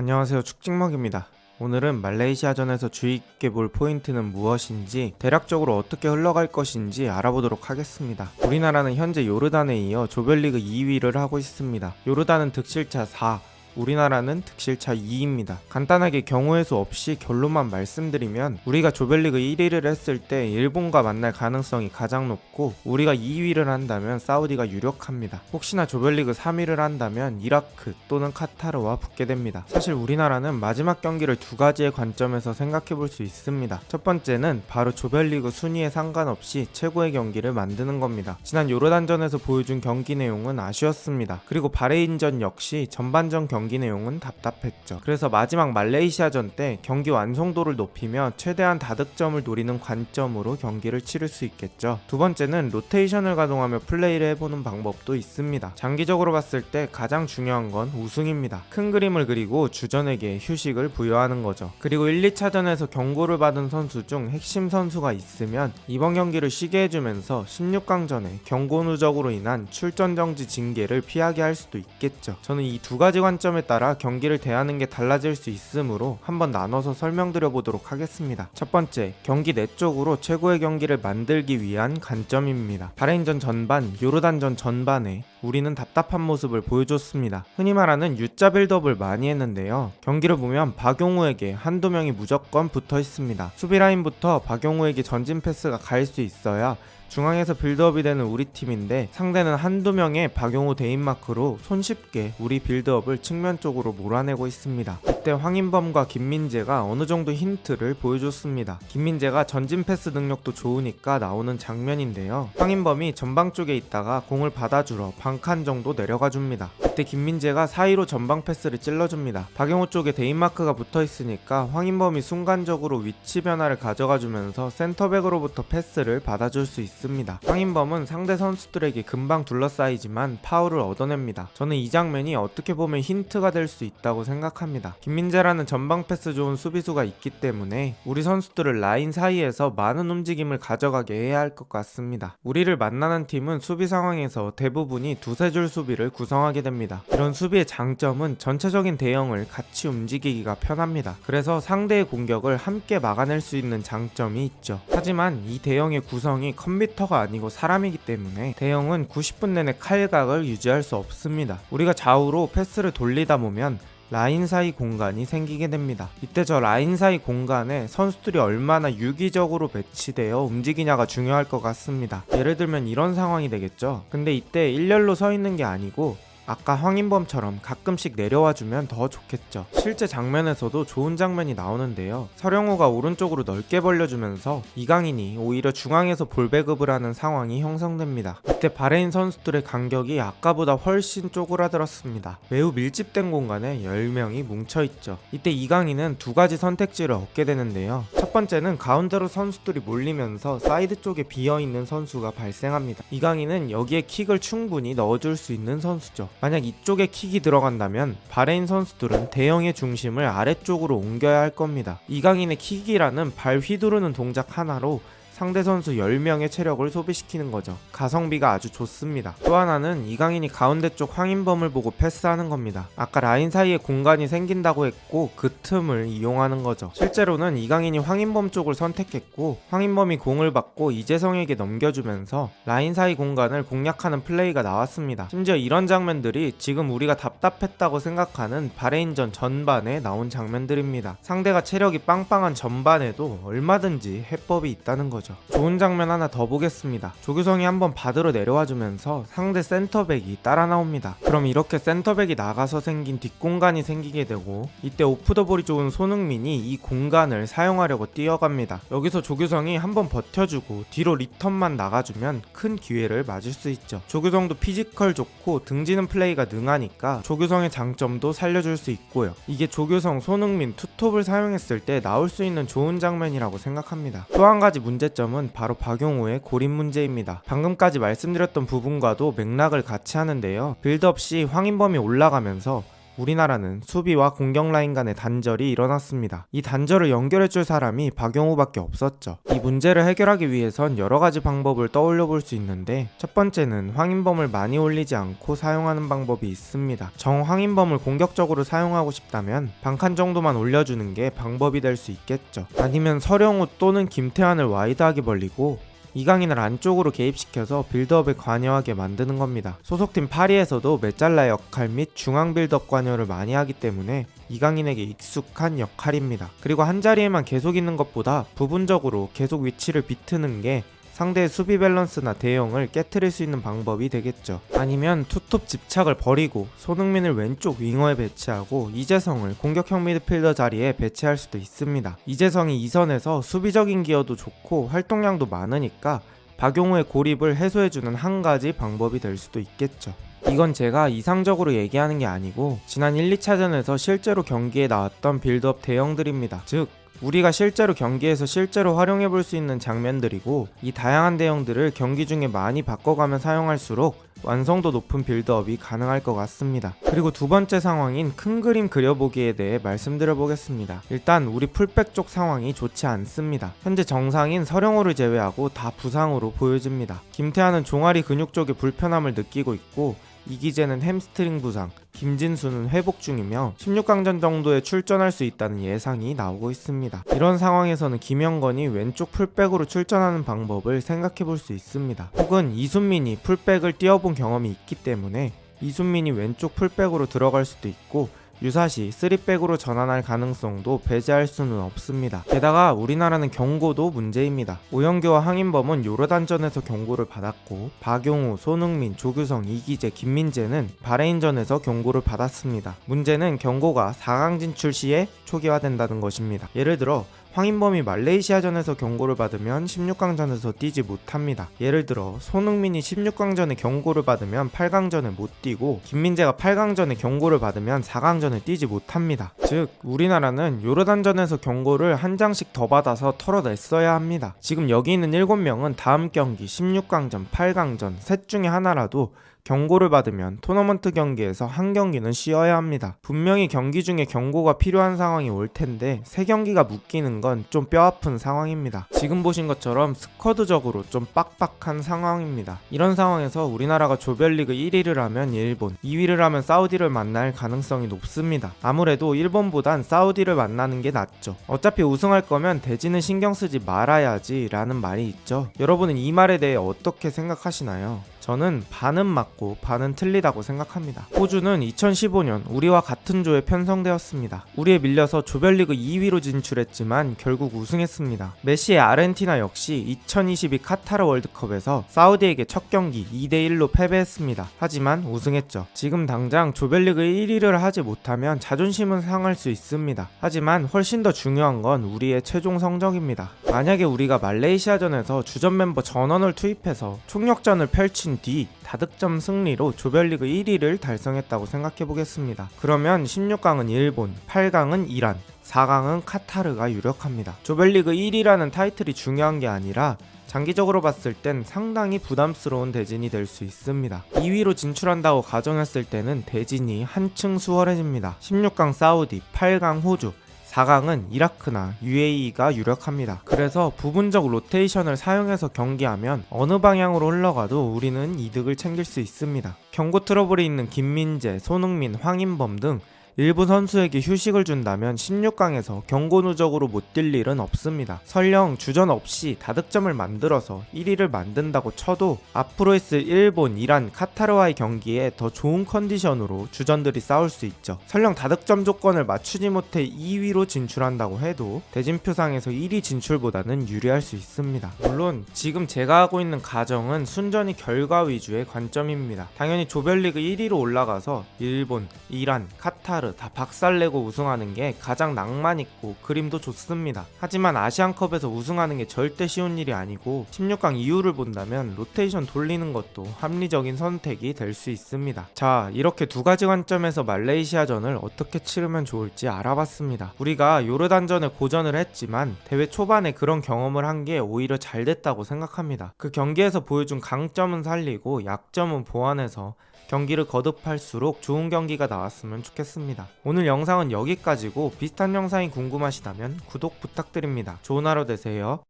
안녕하세요 축직먹입니다. 오늘은 말레이시아전에서 주의 깊게 볼 포인트는 무엇인지 대략적으로 어떻게 흘러갈 것인지 알아보도록 하겠습니다. 우리나라는 현재 요르단에 이어 조별리그 2위를 하고 있습니다. 요르단은 득실차 4, 우리나라는 득실차 2입니다. 간단하게 경우의 수 없이 결론만 말씀드리면 우리가 조별리그 1위를 했을 때 일본과 만날 가능성이 가장 높고 우리가 2위를 한다면 사우디가 유력합니다. 혹시나 조별리그 3위를 한다면 이라크 또는 카타르와 붙게 됩니다. 사실 우리나라는 마지막 경기를 두 가지의 관점에서 생각해 볼 수 있습니다. 첫 번째는 바로 조별리그 순위에 상관없이 최고의 경기를 만드는 겁니다. 지난 요르단전에서 보여준 경기 내용은 아쉬웠습니다. 그리고 바레인전 역시 전반전 경기 내용은 답답했죠. 그래서 마지막 말레이시아전 때 경기 완성도를 높이며 최대한 다득점을 노리는 관점으로 경기를 치를 수 있겠죠. 두 번째는 로테이션을 가동하며 플레이를 해보는 방법도 있습니다. 장기적으로 봤을 때 가장 중요한 건 우승입니다. 큰 그림을 그리고 주전에게 휴식을 부여하는 거죠. 그리고 1, 2차전에서 경고를 받은 선수 중 핵심 선수가 있으면 이번 경기를 쉬게 해주면서 16강전에 경고 누적으로 인한 출전 정지 징계를 피하게 할 수도 있겠죠. 저는 이 두 가지 관점 에 따라 경기를 대하는 게 달라질 수 있으므로 한번 나눠서 설명드려 보도록 하겠습니다. 첫 번째, 경기 내적으로 최고의 경기를 만들기 위한 관점입니다. 바레인전 전반, 요르단전 전반에 우리는 답답한 모습을 보여줬습니다. 흔히 말하는 U자 빌드업을 많이 했는데요. 경기를 보면 박용우에게 한두 명이 무조건 붙어 있습니다. 수비 라인부터 박용우에게 전진 패스가 갈 수 있어야 중앙에서 빌드업이 되는 우리 팀인데 상대는 한두 명의 박용우 대인마크로 손쉽게 우리 빌드업을 측면 쪽으로 몰아내고 있습니다. 그때 황인범과 김민재가 어느 정도 힌트를 보여줬습니다. 김민재가 전진 패스 능력도 좋으니까 나오는 장면인데요. 황인범이 전방 쪽에 있다가 공을 받아주러 반칸 정도 내려가 줍니다. 그때 김민재가 사이로 전방 패스를 찔러줍니다. 박용우 쪽에 대인마크가 붙어 있으니까 황인범이 순간적으로 위치 변화를 가져가 주면서 센터백으로부터 패스를 받아줄 수 있습니다. 황인범은 상대 선수들에게 금방 둘러싸이지만 파울을 얻어냅니다. 저는 이 장면이 어떻게 보면 힌트가 될 수 있다고 생각합니다. 김민재라는 전방 패스 좋은 수비수가 있기 때문에 우리 선수들을 라인 사이에서 많은 움직임을 가져가게 해야 할 것 같습니다. 우리를 만나는 팀은 수비 상황에서 대부분이 두세 줄 수비를 구성하게 됩니다. 이런 수비의 장점은 전체적인 대형을 같이 움직이기가 편합니다. 그래서 상대의 공격을 함께 막아낼 수 있는 장점이 있죠. 하지만 이 대형의 구성이 컴퓨터가 아니고 사람이기 때문에 대형은 90분 내내 칼각을 유지할 수 없습니다. 우리가 좌우로 패스를 돌리다 보면 라인 사이 공간이 생기게 됩니다. 이때 저 라인 사이 공간에 선수들이 얼마나 유기적으로 배치되어 움직이냐가 중요할 것 같습니다. 예를 들면 이런 상황이 되겠죠. 근데 이때 일렬로 서 있는 게 아니고 아까 황인범처럼 가끔씩 내려와 주면 더 좋겠죠. 실제 장면에서도 좋은 장면이 나오는데요. 서령우가 오른쪽으로 넓게 벌려주면서 이강인이 오히려 중앙에서 볼 배급을 하는 상황이 형성됩니다. 이때 바레인 선수들의 간격이 아까보다 훨씬 쪼그라들었습니다. 매우 밀집된 공간에 10명이 뭉쳐있죠. 이때 이강인은 두 가지 선택지를 얻게 되는데요. 첫 번째는 가운데로 선수들이 몰리면서 사이드 쪽에 비어있는 선수가 발생합니다. 이강인은 여기에 킥을 충분히 넣어줄 수 있는 선수죠. 만약 이쪽에 킥이 들어간다면 바레인 선수들은 대형의 중심을 아래쪽으로 옮겨야 할 겁니다. 이강인의 킥이라는 발 휘두르는 동작 하나로 상대 선수 10명의 체력을 소비시키는 거죠. 가성비가 아주 좋습니다. 또 하나는 이강인이 가운데 쪽 황인범을 보고 패스하는 겁니다. 아까 라인 사이에 공간이 생긴다고 했고 그 틈을 이용하는 거죠. 실제로는 이강인이 황인범 쪽을 선택했고 황인범이 공을 받고 이재성에게 넘겨주면서 라인 사이 공간을 공략하는 플레이가 나왔습니다. 심지어 이런 장면들이 지금 우리가 답답했다고 생각하는 바레인전 전반에 나온 장면들입니다. 상대가 체력이 빵빵한 전반에도 얼마든지 해법이 있다는 거죠. 좋은 장면 하나 더 보겠습니다. 조규성이 한번 받으러 내려와 주면서 상대 센터백이 따라 나옵니다. 그럼 이렇게 센터백이 나가서 생긴 뒷공간이 생기게 되고 이때 오프더볼이 좋은 손흥민이 이 공간을 사용하려고 뛰어갑니다. 여기서 조규성이 한번 버텨주고 뒤로 리턴만 나가주면 큰 기회를 맞을 수 있죠. 조규성도 피지컬 좋고 등지는 플레이가 능하니까 조규성의 장점도 살려줄 수 있고요. 이게 조규성, 손흥민 투톱을 사용했을 때 나올 수 있는 좋은 장면이라고 생각합니다. 또 한 가지 문제점은 바로 박용우의 고립 문제입니다. 방금까지 말씀드렸던 부분과도 맥락을 같이 하는데요. 빌드업 시 황인범이 올라가면서 우리나라는 수비와 공격 라인 간의 단절이 일어났습니다. 이 단절을 연결해줄 사람이 박용우밖에 없었죠. 이 문제를 해결하기 위해선 여러 가지 방법을 떠올려 볼 수 있는데 첫 번째는 황인범을 많이 올리지 않고 사용하는 방법이 있습니다. 정 황인범을 공격적으로 사용하고 싶다면 반칸 정도만 올려주는 게 방법이 될 수 있겠죠. 아니면 서령우 또는 김태환을 와이드하게 벌리고 이강인을 안쪽으로 개입시켜서 빌드업에 관여하게 만드는 겁니다. 소속팀 파리에서도 메잘라 역할 및 중앙 빌드업 관여를 많이 하기 때문에 이강인에게 익숙한 역할입니다. 그리고 한 자리에만 계속 있는 것보다 부분적으로 계속 위치를 비트는 게 상대의 수비 밸런스나 대형을 깨트릴 수 있는 방법이 되겠죠. 아니면 투톱 집착을 버리고 손흥민을 왼쪽 윙어에 배치하고 이재성을 공격형 미드필더 자리에 배치할 수도 있습니다. 이재성이 이선에서 수비적인 기여도 좋고 활동량도 많으니까 박용우의 고립을 해소해주는 한 가지 방법이 될 수도 있겠죠. 이건 제가 이상적으로 얘기하는 게 아니고 지난 1, 2차전에서 실제로 경기에 나왔던 빌드업 대형들입니다. 즉 우리가 실제로 경기에서 실제로 활용해 볼 수 있는 장면들이고 이 다양한 대형들을 경기 중에 많이 바꿔가며 사용할수록 완성도 높은 빌드업이 가능할 것 같습니다. 그리고 두 번째 상황인 큰 그림 그려보기에 대해 말씀드려 보겠습니다. 일단 우리 풀백 쪽 상황이 좋지 않습니다. 현재 정상인 서령호를 제외하고 다 부상으로 보여집니다. 김태환은 종아리 근육 쪽에 불편함을 느끼고 있고 이기재는 햄스트링 부상, 김진수는 회복 중이며 16강전 정도에 출전할 수 있다는 예상이 나오고 있습니다. 이런 상황에서는 김영건이 왼쪽 풀백으로 출전하는 방법을 생각해 볼 수 있습니다. 혹은 이순민이 풀백을 뛰어본 경험이 있기 때문에 이순민이 왼쪽 풀백으로 들어갈 수도 있고 유사시 3백으로 전환할 가능성도 배제할 수는 없습니다. 게다가 우리나라는 경고도 문제입니다. 오영규와 황인범은 요르단전에서 경고를 받았고 박용우, 손흥민, 조규성, 이기재, 김민재는 바레인전에서 경고를 받았습니다. 문제는 경고가 4강 진출 시에 초기화된다는 것입니다. 예를 들어 황인범이 말레이시아전에서 경고를 받으면 16강전에서 뛰지 못합니다. 예를 들어 손흥민이 16강전에 경고를 받으면 8강전에 못 뛰고 김민재가 8강전에 경고를 받으면 4강전에 뛰지 못합니다. 즉 우리나라는 요르단전에서 경고를 한 장씩 더 받아서 털어냈어야 합니다. 지금 여기 있는 7명은 다음 경기 16강전, 8강전 셋 중에 하나라도 경고를 받으면 토너먼트 경기에서 한 경기는 쉬어야 합니다. 분명히 경기 중에 경고가 필요한 상황이 올 텐데 세 경기가 묶이는 건 좀 뼈아픈 상황입니다. 지금 보신 것처럼 스쿼드적으로 좀 빡빡한 상황입니다. 이런 상황에서 우리나라가 조별리그 1위를 하면 일본, 2위를 하면 사우디를 만날 가능성이 높습니다. 아무래도 일본보단 사우디를 만나는 게 낫죠. 어차피 우승할 거면 대지는 신경 쓰지 말아야지 라는 말이 있죠. 여러분은 이 말에 대해 어떻게 생각하시나요? 저는 반은 맞고 반은 틀리다고 생각합니다. 호주는 2015년 우리와 같은 조에 편성되었습니다. 우리에 밀려서 조별리그 2위로 진출했지만 결국 우승했습니다. 메시의 아르헨티나 역시 2022 카타르 월드컵에서 사우디에게 첫 경기 2대1로 패배했습니다. 하지만 우승했죠. 지금 당장 조별리그 1위를 하지 못하면 자존심은 상할 수 있습니다. 하지만 훨씬 더 중요한 건 우리의 최종 성적입니다. 만약에 우리가 말레이시아전에서 주전 멤버 전원을 투입해서 총력전을 펼친 뒤 다득점 승리로 조별리그 1위를 달성했다고 생각해 보겠습니다. 그러면 16강은 일본, 8강은 이란, 4강은 카타르가 유력합니다. 조별리그 1위라는 타이틀이 중요한 게 아니라 장기적으로 봤을 땐 상당히 부담스러운 대진이 될 수 있습니다. 2위로 진출한다고 가정했을 때는 대진이 한층 수월해집니다. 16강 사우디, 8강 호주, 4강은 이라크나 UAE가 유력합니다. 그래서 부분적 로테이션을 사용해서 경기하면 어느 방향으로 흘러가도 우리는 이득을 챙길 수 있습니다. 경고 트러블이 있는 김민재, 손흥민, 황인범 등 일부 선수에게 휴식을 준다면 16강에서 경고 누적으로 못 뛸 일은 없습니다. 설령 주전 없이 다득점을 만들어서 1위를 만든다고 쳐도 앞으로 있을 일본, 이란, 카타르와의 경기에 더 좋은 컨디션으로 주전들이 싸울 수 있죠. 설령 다득점 조건을 맞추지 못해 2위로 진출한다고 해도 대진표상에서 1위 진출보다는 유리할 수 있습니다. 물론 지금 제가 하고 있는 가정은 순전히 결과 위주의 관점입니다. 당연히 조별리그 1위로 올라가서 일본, 이란, 카타르 다 박살내고 우승하는 게 가장 낭만 있고 그림도 좋습니다. 하지만 아시안컵에서 우승하는 게 절대 쉬운 일이 아니고 16강 이후를 본다면 로테이션 돌리는 것도 합리적인 선택이 될 수 있습니다. 자, 이렇게 두 가지 관점에서 말레이시아전을 어떻게 치르면 좋을지 알아봤습니다. 우리가 요르단전에 고전을 했지만 대회 초반에 그런 경험을 한 게 오히려 잘 됐다고 생각합니다. 그 경기에서 보여준 강점은 살리고 약점은 보완해서 경기를 거듭할수록 좋은 경기가 나왔으면 좋겠습니다. 오늘 영상은 여기까지고 비슷한 영상이 궁금하시다면 구독 부탁드립니다. 좋은 하루 되세요.